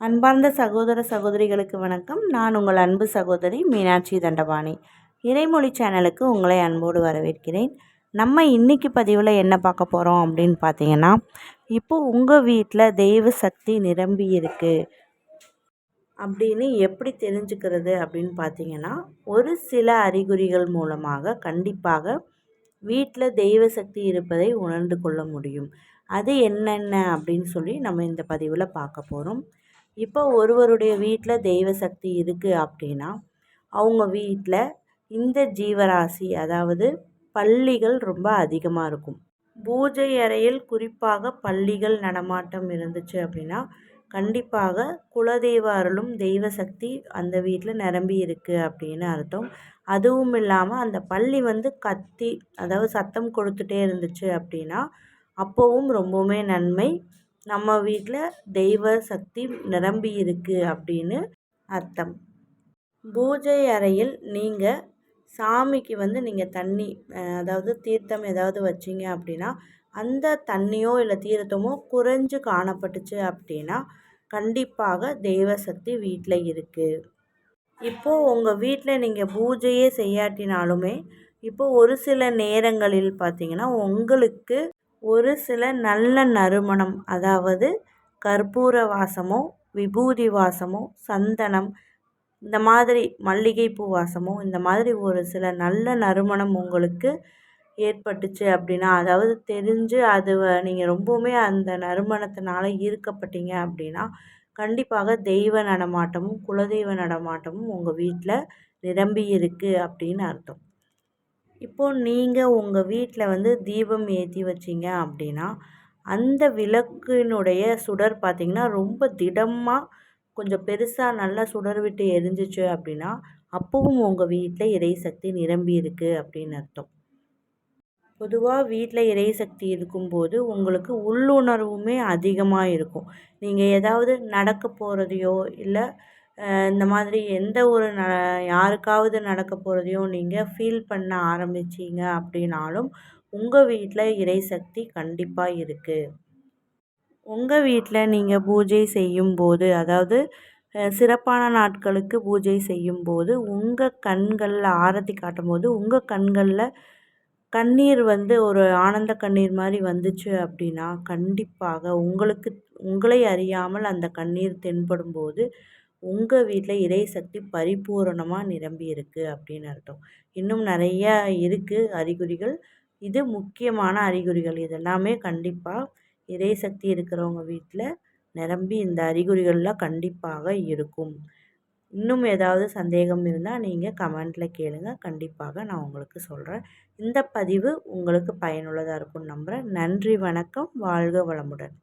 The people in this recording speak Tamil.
அன்பார்ந்த சகோதர சகோதரிகளுக்கு வணக்கம். நான் உங்கள் அன்பு சகோதரி மீனாட்சி தண்டபாணி. இறைமொழி சேனலுக்கு உங்களை அன்போடு வரவேற்கிறேன். நம்ம இன்றைக்கி பதிவில் என்ன பார்க்க போகிறோம் அப்படின்னு பார்த்தீங்கன்னா இப்போது உங்கள் வீட்டில் தெய்வ சக்தி நிரம்பி இருக்குது அப்படின்னு எப்படி தெரிஞ்சுக்கிறது அப்படின்னு பார்த்தீங்கன்னா ஒரு சில அறிகுறிகள் மூலமாக கண்டிப்பாக வீட்டில் தெய்வ சக்தி இருப்பதை உணர்ந்து கொள்ள முடியும். அது என்னென்ன அப்படின்னு சொல்லி நம்ம இந்த பதிவில் பார்க்க போகிறோம் இப்போ ஒருவருடைய வீட்டில் தெய்வ சக்தி இருக்குது அப்படின்னா அவங்க வீட்டில் இந்த ஜீவராசி அதாவது பள்ளிகள் ரொம்ப அதிகமாக இருக்கும். பூஜை அறையில் குறிப்பாக பள்ளிகள் நடமாட்டம் இருந்துச்சு அப்படின்னா கண்டிப்பாக குலதெய்வ அருளும் தெய்வ சக்தி அந்த வீட்டில் நிரம்பி இருக்குது அப்படின்னு அர்த்தம். அதுவும் இல்லாமல் அந்த பள்ளி வந்து கத்தி அதாவது சத்தம் கொடுத்துட்டே இருந்துச்சு அப்படின்னா அப்போவும் ரொம்பவுமே நன்மை. நம்ம வீட்டில் தெய்வ சக்தி நிரம்பி இருக்குது அப்படின்னு அர்த்தம். பூஜை அறையில் நீங்கள் சாமிக்கு வந்து நீங்கள் தண்ணி அதாவது தீர்த்தம் ஏதாவது வச்சிங்க அப்படின்னா அந்த தண்ணியோ இல்லை தீர்த்தமோ குறைஞ்சு காணப்பட்டுச்சு அப்படின்னா கண்டிப்பாக தெய்வ சக்தி வீட்டில் இருக்குது இப்போது உங்கள் வீட்டில் நீங்கள் பூஜையே செய்யாட்டினாலுமே இப்போது ஒரு சில நேரங்களில் பார்த்திங்கன்னா உங்களுக்கு ஒரு சில நல்ல நறுமணம் அதாவது கற்பூர வாசமோ விபூதி வாசமோ சந்தனம் இந்த மாதிரி மல்லிகைப்பூ வாசமோ இந்த மாதிரி ஒரு சில நல்ல நறுமணம் உங்களுக்கு ஏற்பட்டுச்சு அப்படின்னா அதாவது தெரிஞ்சு அது நீங்கள் ரொம்பவுமே அந்த நறுமணத்தினால ஈர்க்கப்பட்டீங்க அப்படின்னா கண்டிப்பாக தெய்வ நடமாட்டமும் குலதெய்வ நடமாட்டமும் உங்கள் வீட்டில் நிரம்பி இருக்குது அப்படின்னு அர்த்தம். இப்போது நீங்கள் உங்கள் வீட்டில் வந்து தீபம் ஏற்றி வச்சிங்க அப்படின்னா அந்த விளக்கினுடைய சுடர் பார்த்திங்கன்னா ரொம்ப திடமாக கொஞ்சம் பெருசாக நல்லா சுடர் விட்டு எரிஞ்சிச்சு அப்படின்னா அப்போவும் உங்கள் வீட்டில் இறை சக்தி நிரம்பி இருக்குது அப்படின்னு அர்த்தம். பொதுவாக வீட்டில் இறை சக்தி இருக்கும்போது உங்களுக்கு உள்ளுணர்வுமே அதிகமாக இருக்கும். நீங்கள் ஏதாவது நடக்க போகிறதையோ இல்லை இந்த மாதிரி எந்த ஒரு ந யாருக்காவது நடக்க போகிறதையும் நீங்கள் ஃபீல் பண்ண ஆரம்பிச்சிங்க அப்படின்னாலும் உங்கள் வீட்டில் இறைசக்தி கண்டிப்பாக இருக்குது உங்கள் வீட்டில் நீங்கள் பூஜை செய்யும்போது அதாவது சிறப்பான நாட்களுக்கு பூஜை செய்யும்போது உங்கள் கண்களில் ஆரத்தி காட்டும்போது உங்கள் கண்களில் கண்ணீர் வந்து ஒரு ஆனந்த கண்ணீர் மாதிரி வந்துச்சு அப்படின்னா கண்டிப்பாக உங்களுக்கு உங்களை அறியாமல் அந்த கண்ணீர் தென்படும்போது உங்கள் வீட்டில் இறை சக்தி பரிபூரணமாக நிரம்பி இருக்குது அப்படின்னு அர்த்தம். இன்னும் நிறையா இருக்குது அறிகுறிகள். இது முக்கியமான அறிகுறிகள். இதெல்லாமே கண்டிப்பாக இறை சக்தி இருக்கிறவங்க வீட்டில் நிரம்பி இந்த அறிகுறிகள்லாம் கண்டிப்பாக இருக்கும். இன்னும் ஏதாவது சந்தேகம் இருந்தால் நீங்கள் கமெண்ட்டில் கேளுங்கள் கண்டிப்பாக நான் உங்களுக்கு சொல்கிறேன் இந்த பதிவு உங்களுக்கு பயனுள்ளதாக இருக்கும்னு நம்புகிறேன் நன்றி வணக்கம். வாழ்க வளமுடன்.